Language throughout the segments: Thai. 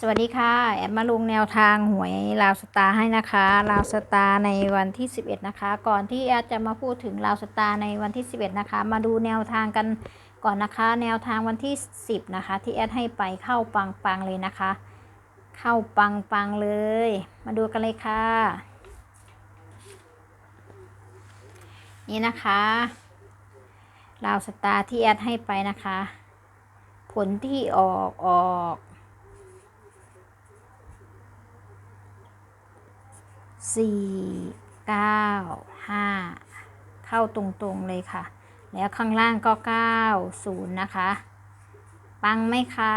สวัสดีค่ะ แอดมาลงแนวทางหวยลาวสตาร์ให้นะคะลาวสตาร์ในวันที่ 11 นะคะ ก่อนที่แอดจะมาพูดถึงลาวสตาร์ในวันที่ 11 นะคะ มาดูแนวทางกันก่อนนะคะ แนวทางวันที่ 10 นะคะ ที่แอดให้ไปเข้าปังปังเลยนะคะ เข้าปังปังเลย มาดูกันเลยค่ะ นี่นะคะลาวสตาร์ที่แอดให้ไปนะคะ ผลที่ออกออก สี่เก้าห้าเข้าตรงๆเลยค่ะ แล้วข้างล่างก็เก้าศูนย์นะคะ ปังไหมคะ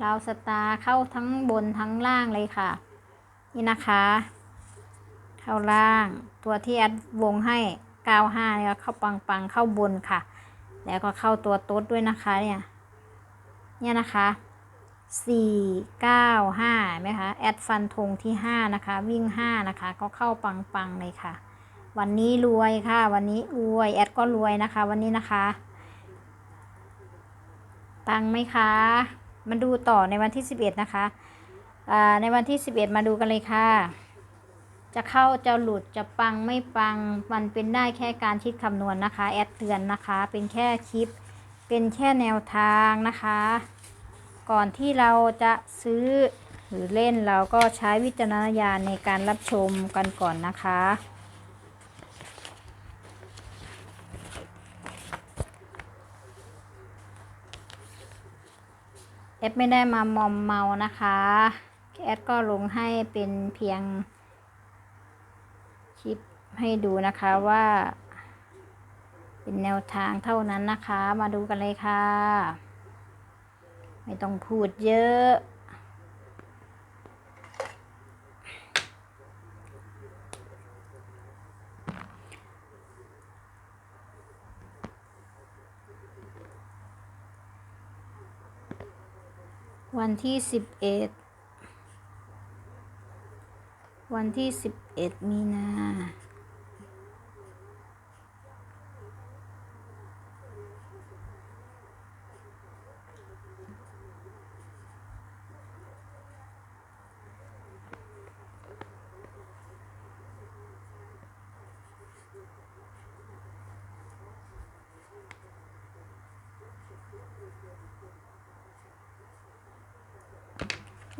เราวสตาร์เข้าทั้งบนทั้งล่างเลยค่ะ นี่นะคะ เข้าล่างตัวที่แอดวงให้เก้าห้าเนี่ยเข้าปังปังเข้าบนค่ะ แล้วก็เข้าตัวโต๊ดด้วยนะคะเนี่ยเนี่ยนะคะ สี่เก้าห้าไหมคะแอดฟันธงที่ห้านะคะ วิ่งห้านะคะ ก็เข้าปังปังๆเลยค่ะ วันนี้รวยค่ะ วันนี้รวยแอดก็รวยนะคะ วันนี้นะคะ ปังไหมคะมาดูต่อในวันที่สิบเอ็ดนะคะอ่าในวันที่สิบเอ็ดมาดูกันเลยค่ะ จะเข้าจะหลุดจะปังไม่ปัง มันเป็นได้แค่การคิดคำนวณนะคะ แอดเตือนนะคะ เป็นแค่คลิป เป็นแค่แนวทางนะคะ ก่อนที่เราจะซื้อหรือเล่นเราก็ใช้วิจารณญาณในการรับชมกันก่อนนะคะ แอดไม่ได้มามอมเมานะคะแอดก็ลงให้เป็นเพียงคลิปให้ดูนะคะว่า เป็นแนวทางเท่านั้นนะคะ มาดูกันเลยค่ะ ไม่ต้องพูดเยอะ วันที่สิบเอ็ดวันที่สิบเอ็ดมีนา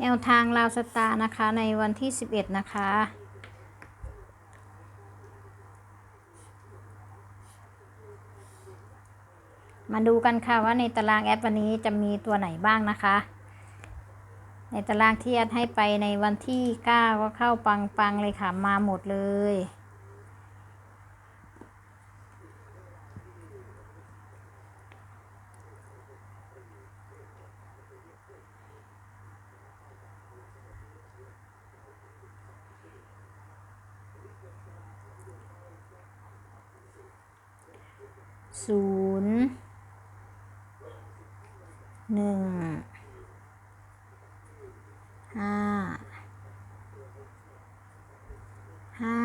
แนวทางลาวสตาร์นะคะในวันที่ 11 นะคะ มาดูกันค่ะว่าในตารางแอดวันนี้จะมีตัวไหนบ้างนะคะ ในตารางที่แอดให้ไปในวันที่ 9 ก็เข้าปังๆเลยค่ะมาหมดเลย ศูนย์หนึ่งห้าห้า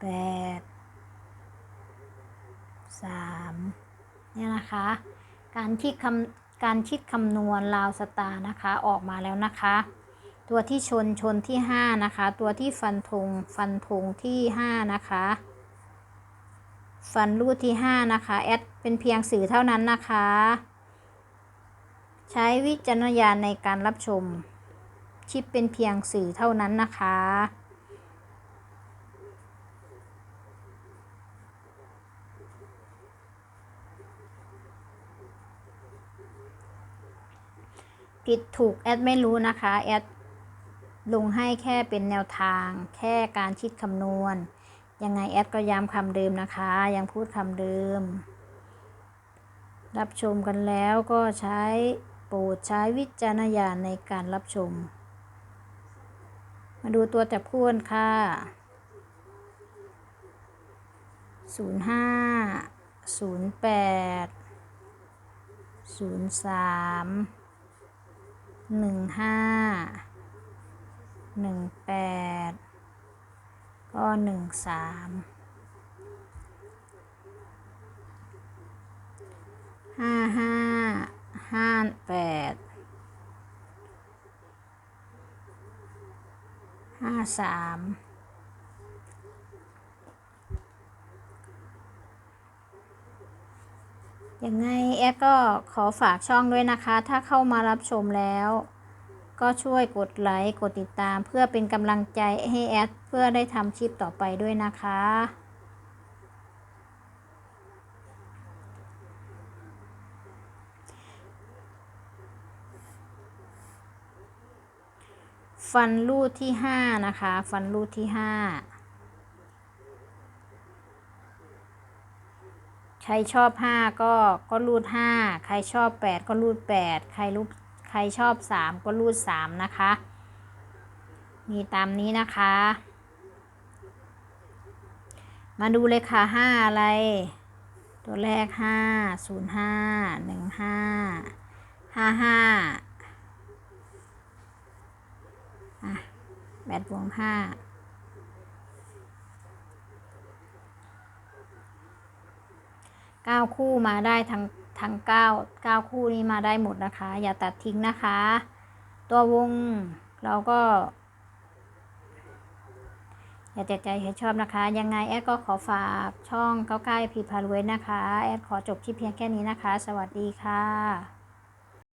แปดสามเนี่ยนะคะ การคิดคำการคิดคำนวณราวสตาร์นะคะออกมาแล้วนะคะ ตัวที่ชนชนที่ห้านะคะ ตัวที่ฟันธงฟันธงที่ห้านะคะ ฟันรูดที่ 5 นะคะ แอดเป็นเพียงสื่อเท่านั้นนะคะ ใช้วิจารณญาณในการรับชม ชิปเป็นเพียงสื่อเท่านั้นนะคะ ผิดถูกแอดไม่รู้นะคะ แอดลงให้แค่เป็นแนวทาง แค่การคิดคำนวณ ยังไงแอดก็ย้ำคำเดิมนะคะ ยังพูดคำเดิม รับชมกันแล้วก็ใช้โปรดใช้วิจารณญาณในการรับชม มาดูตัวจับคู่กันค่ะ 05 08 03 15 18 ข้อหนึ่งสามห้าห้าห้าแปดห้าสามยังไงแอดก็ขอฝากช่องด้วยนะคะ ถ้าเข้ามารับชมแล้ว ก็ช่วยกดไลค์กดติดตาม เพื่อเป็นกำลังใจให้แอดเพื่อได้ทำคลิปต่อไปด้วยนะคะฟันรูดที่ห้านะคะ ฟันรูดที่ห้าใครชอบห้าก็ก็รูดห้าใครชอบแปดก็รูดแปดใครรูด ใครชอบสามก็รูดสามนะคะ มีตามนี้นะคะ มาดูเลยค่ะห้าอะไร ตัวแรกห้าศูนย์ห้าหนึ่งห้าห้าห้าอะแบดวงห้าเก้าคู่มาได้ทั้ง ทั้งเก้าเก้าคู่นี้มาได้หมดนะคะ อย่าตัดทิ้งนะคะ ตัววงเราก็ อย่าแจกใจให้ชอบนะคะ ยังไงแอดก็ขอฝากช่องเก้าใกล้พีพารวยนะคะ แอดขอจบที่เพียงแค่นี้นะคะ สวัสดีค่ะ